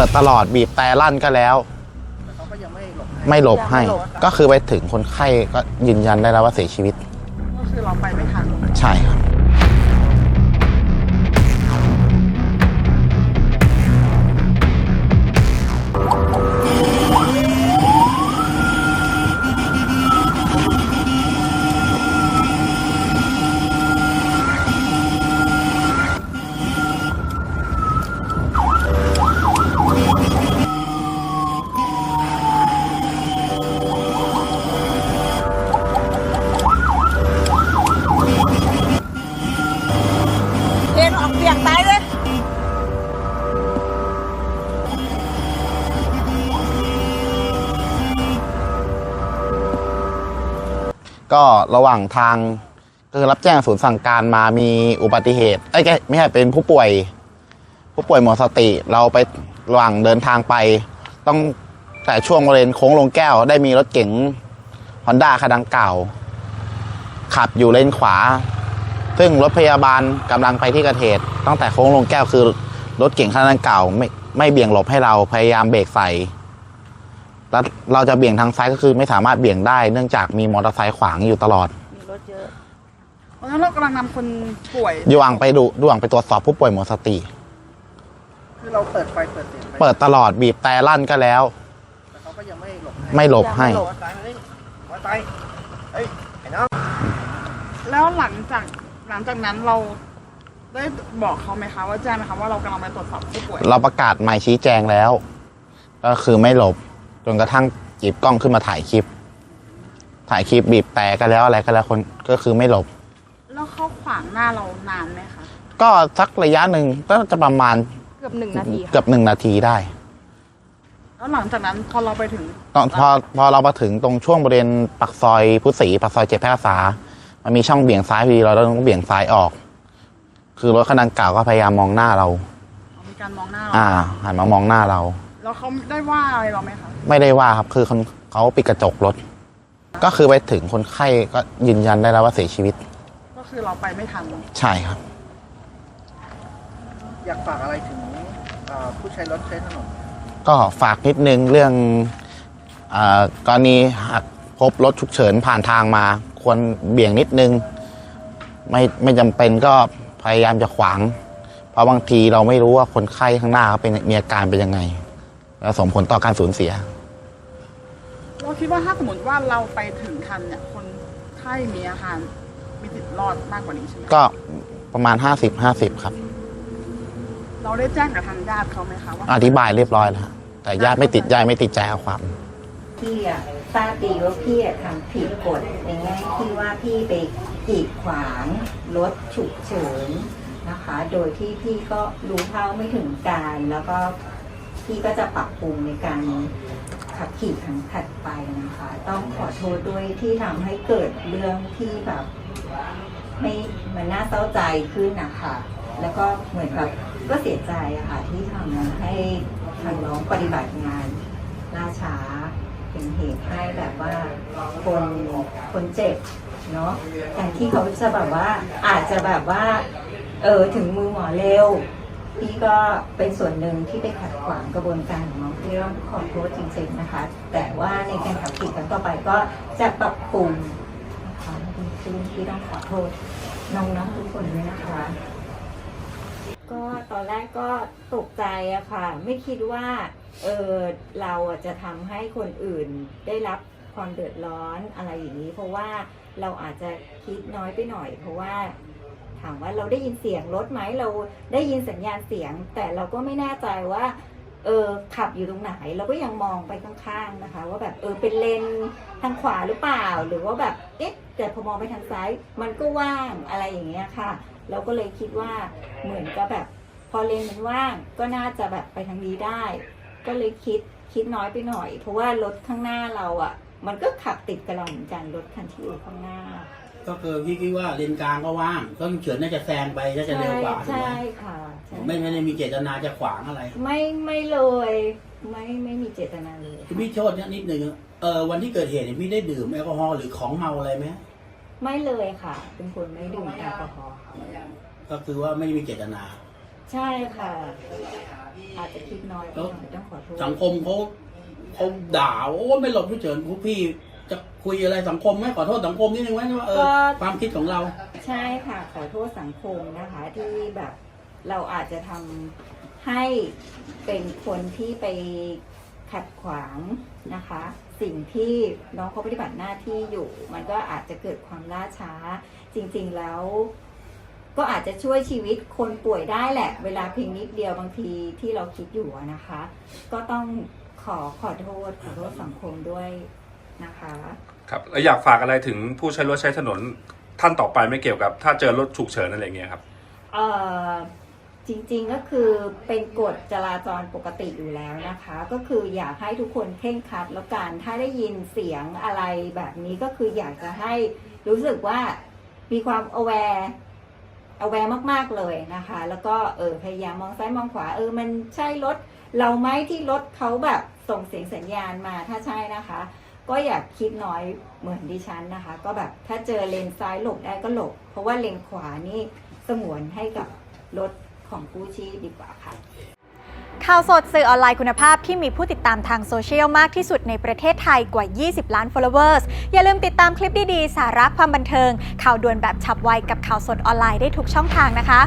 ปิดตลอดบีบแต่ลั่นก็แล้ว แต่เขาก็ยังไม่หลบให้ไม่หลบให้ยังไม่หลบก็คือไปถึงคนไข้ก็ยืนยันได้แล้วว่าเสียชีวิต ก็คือเราไปไม่ทัน ใช่ครับ ก็ระหว่างทางก็คือรับแจ้งศูนย์สั่งการมามีอุบัติเหตุเอ้ยไม่ใช่เป็นผู้ป่วย ผู้ป่วยหมดสติ เราไประหว่างเดินทางไป ต้องแต่ช่วงบริเวณโค้งลงแก้ว ได้มีรถเก๋งฮอนด้าคันดังเก่าขับอยู่เลนขวา ซึ่งรถพยาบาลกำลังไปที่เกระเหตุตั้งแต่โค้งลงแก้วคือรถเก๋งคันดังเก่าไม่ไม่เบี่ยงหลบให้เราพยายามเบรกใส่ แล้วเราจะเบี่ยงทางซ้ายก็คือไม่สามารถเบี่ยงได้ เนื่องจากมีมอเตอร์ไซค์ขวางอยู่ตลอด มีรถเยอะเพราะฉะนั้นเรากำลังนำคนป่วยระหว่างไปดูระหว่างไปตรวจสอบผู้ป่วยหมดสติ คือเราเปิดไฟเปิดเสียงไปเปิดตลอดบีบแต่ลั่นก็แล้ว แต่เขาก็ยังไม่หลบให้ไม่หลบให้ยังไม่หลบตายมาดิว่าตายเฮ้ยไอ้น้องแล้วหลังจากหลังจากนั้นเราได้บอกเขาไหมคะว่าแจ้งไหมคะว่าเรากำลังไปตรวจสอบผู้ป่วยเราประกาศหมายชี้แจงแล้ว ก็คือไม่หลบ จนกระทั่งหยิบกล้องขึ้นมาถ่ายคลิป ถ่ายคลิปบีบแต่ก็แล้วอะไรก็แล้วคนก็คือไม่หลบ แล้วเขาขวางหน้าเรานานไหมคะ ก็สักระยะหนึ่งก็จะประมาณเกือบหนึ่งนาทีค่ะเกือบหนึ่งนาทีได้ แล้วหลังจากนั้นพอเราไปถึงตอนพอพอเรามาถึงตรงช่วงบริเวณปักซอยพุทธศรีปักซอยเจ็ดแพร่กษา มันมีช่องเบี่ยงซ้ายพอดีเราต้องเบี่ยงซ้ายออก คือรถคันดังกล่าวก็พยายามมองหน้าเรา มีการมองหน้าเรา อ่าหันมามองหน้าเรา แล้วเขาได้ว่าอะไรเราไหมคะไม่ได้ว่าครับคือคนเขาปิดกระจกรถ ก็คือไปถึงคนไข้ก็ยืนยันได้แล้วว่าเสียชีวิต ก็คือเราไปไม่ทัน ใช่ครับ อยากฝากอะไรถึงผู้ใช้รถใช้ถนนก็ฝากนิดนึงเรื่องอากรณีหากพบรถฉุกเฉินผ่านทางมา ควรเบี่ยงนิดนึง ไม่ไม่จำเป็นก็พยายามจะขวาง เพราะบางทีเราไม่รู้ว่าคนไข้ข้างหน้าเขาเป็นมีอาการเป็นยังไง แล้วส่งผลต่อการสูญเสีย เราคิดว่าถ้าสมมติว่าเราไปถึงทันเนี่ยคนไข้มีอาการมีสิทธิ์รอดมากกว่านี้ใช่ไหมก็ประมาณ 50-50 ครับ เราได้แจ้งกับทางญาติเขาไหมคะว่าอธิบายเรียบร้อยแล้วฮะแต่ญาติไม่ติดใจไม่ติดใจเอาความ พี่อะทราบดีว่าพี่อะทำผิดกฎในแง่ที่ว่าพี่ไปกีดขวางรถฉุกเฉินนะคะ โดยที่พี่ก็รู้เท่าไม่ถึงการแล้วก็ พี่ก็จะปรับปรุงในการขับขี่ครั้งถัดไปนะคะ ต้องขอโทษด้วยที่ทำให้เกิดเรื่องที่แบบไม่มันน่าเศร้าใจขึ้นนะคะแล้วก็เหมือนกับก็เสียใจอะค่ะที่ทำให้ทางน้องปฏิบัติงานล่าช้าเป็นเหตุให้แบบว่าคนคนเจ็บเนาะแทนที่เขาจะแบบว่าอาจจะแบบว่า เออถึงมือหมอเร็ว พี่ก็เป็นส่วนหนึ่งที่ไปขัดขวางกระบวนการของน้องพี่ต้องขอโทษจริงๆนะคะ แต่ว่าในการขับขี่ครั้งต่อไปก็จะปรับปรุงนะคะให้ดีขึ้นที่ต้องขอโทษน้องๆทุกคนด้วยนะคะ ก็ตอนแรกก็ตกใจอะค่ะ ไม่คิดว่าเออเราจะทำให้คนอื่นได้รับความเดือดร้อนอะไรอย่างนี้ เพราะว่าเราอาจจะคิดน้อยไปหน่อย เพราะว่า ถามว่าเราได้ยินเสียงรถไหมเราได้ยินสัญญาณเสียง แต่เราก็ไม่แน่ใจว่าเออขับอยู่ตรงไหนเราก็ยังมองไปข้างๆนะคะ ว่าแบบเออเป็นเลนทางขวาหรือเปล่า หรือว่าแบบเอ๊ะแต่พอมองไปทางซ้าย มันก็ว่างอะไรอย่างเงี้ยค่ะ เราก็เลยคิดว่าเหมือนกับแบบ พอเลนมันว่างก็น่าจะแบบไปทางนี้ได้ ก็เลยคิดคิดน้อยไปหน่อย เพราะว่ารถข้างหน้าเราอะ มันก็ขับติดกับเราเหมือนกันรถคันที่อยู่ข้างหน้า ก็คือพี่คิดว่าเลนกลางก็ว่างก็เฉินน่าจะแซงไปน่าจะเร็วกว่าถูกใช่ไหมค่ะใช่ไม่ไม่ได้มีเจตนาจะขวางอะไรไม่ไม่เลยไม่ไม่มีเจตนาเลยคือพี่โทษนิดนึงเออวันที่เกิดเหตุเนี่ยพี่ได้ดื่มแอลกอฮอล์หรือของเมาอะไรไหมไม่เลยค่ะ เป็นคนไม่ดื่มแอลกอฮอล์ค่ะก็คือว่าไม่ได้มีเจตนา ใช่ค่ะ อาจจะคิดน้อยไปหน่อยต้องขอโทษสังคมเขาเขาด่าโอ้ไม่หลบเฉยๆพวกพี่จะ คุยอะไรสังคมไหม่ขอโทษสังคมนิดนึงไหมว่าเออความคิดของเรา ใช่ค่ะ ขอโทษสังคมนะคะที่แบบเราอาจจะทำให้เป็นคนที่ไปขัดขวางนะคะ สิ่งที่น้องเขาปฏิบัติหน้าที่อยู่ มันก็อาจจะเกิดความล่าช้า จริงๆแล้ว ก็อาจจะช่วยชีวิตคนป่วยได้แหละ เวลาเพียงนิดเดียวบางทีที่เราคิดอยู่อะนะคะ ก็ต้องขอขอโทษขอโทษสังคมด้วย นะคะ ครับแล้วอยากฝากอะไรถึงผู้ใช้รถใช้ถนนท่านต่อไปไม่เกี่ยวกับ ถ้าเจอรถฉุกเฉินอะไรอย่างเงี้ยครับ เอ่อจริงๆก็คือเป็นกฎจราจรปกติอยู่แล้วนะคะ ก็คืออยากให้ทุกคนเคร่งครัดแล้วการถ้าได้ยินเสียงอะไรแบบนี้ก็คืออยากจะให้รู้สึกว่ามีความ aware aware มากๆเลยนะคะ แล้วก็เออพยายามมองซ้ายมองขวาเออมันใช่รถเราไหมที่รถเขาแบบส่งเสียงสัญญาณมาถ้าใช่นะคะ ก็อย่าคิดน้อยเหมือนดิฉันนะคะ ก็แบบถ้าเจอเลนซ้ายหลบได้ก็หลบ เพราะว่าเลนขวานี่สงวนให้กับรถของกู้ชีพดีกว่าค่ะ ข่าวสดสื่อออนไลน์คุณภาพที่มีผู้ติดตามทางโซเชียลมากที่สุดในประเทศไทยกว่า 20 ล้าน followers อย่าลืมติดตามคลิปดี ๆ สาระความบันเทิง ข่าวด่วนแบบฉับไวกับข่าวสดออนไลน์ได้ทุกช่องทางนะคะ